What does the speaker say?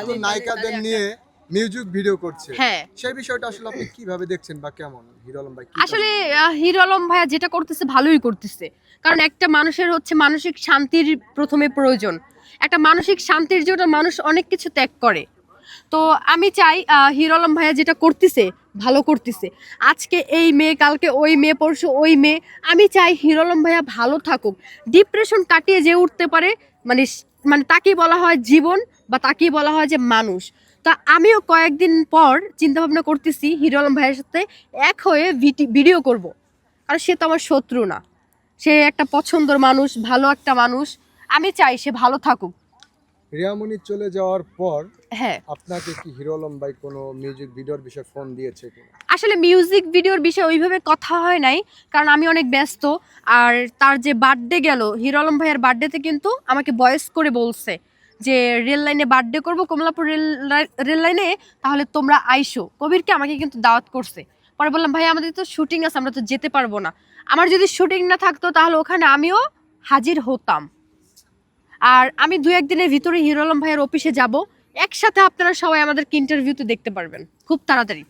নতুন নায়িকাদের নিয়ে মিউজিক ভিডিও করছে। হ্যাঁ। সেই বিষয়টা আসলে আপনি কীভাবে দেখছেন বা কেমন? হিরো আলম ভাই আসলে হিরো আলম ভাইয়া যেটা করতেছে ভালোই করতেছে। কারণ একটা মানুষের হচ্ছে মানসিক শান্তির প্রথমে প্রয়োজন। একটা মানসিক শান্তির জন্য মানুষ অনেক কিছু ত্যাগ করে। তো আমি চাই আহ, হিরো আলম ভাইয়া যেটা করতেছে ভালো করতেছে। আজকে এই মেয়ে কালকে ওই মেয়ে পরশু ওই মেয়ে। আমি চাই হিরো আলম ভাইয়া ভালো থাকুক। ডিপ্রেশন কাটিয়ে যে উঠতে পারে মানে মানে তাকেই বলা হয় জীবন বা তাকেই বলা হয় যে মানুষ। তা আমিও কয়েকদিন পর চিন্তা ভাবনা করতেছি হিরো আলম ভাইয়ের সাথে এক হয়ে ভিডিও করব। কারণ সে তো আমার শত্রু না। সে একটা পছন্দর মানুষ ভালো একটা মানুষ। আমি চাই সে ভালো থাকুক। রিয়ামণি চলে যাওয়ার পর হ্যাঁ। আপনাকে কি হিরো আলম ভাই কোনো মিউজিক ভিডিওর বিষয়ে ফোন দিয়েছে কিনা? আসলে মিউজিক ভিডিওর বিষয়ে ওইভাবে কথা হয় নাই কারণ আমি অনেক ব্যস্ত। আর তার যে বার্থডে গেল হিরো আলম ভাইয়ের বার্থডেতে কিন্তু আমাকে ভয়েস করে বলছে। যে রেল লাইনে বার্থডে করব কমলাপুর রেল রেল লাইনে, তাহলে তোমরা আইসো। কবিরকে আমাকে কিন্তু দাওয়াত করছে। পরে বললাম, ভাই, আমাদের তো শুটিং আছে, আমরা তো যেতে পারব না। আমার যদি শুটিং না থাকতো, তাহলে ওখানে আমিও হাজির হতাম। আর আমি দু একদিনের ভিতরে হিরো আলম ভাইয়ের অফিসে যাব। একসাথে আপনারা সবাই আমাদেরকে ইন্টারভিউতে দেখতে পারবেন। খুব তাড়াতাড়ি।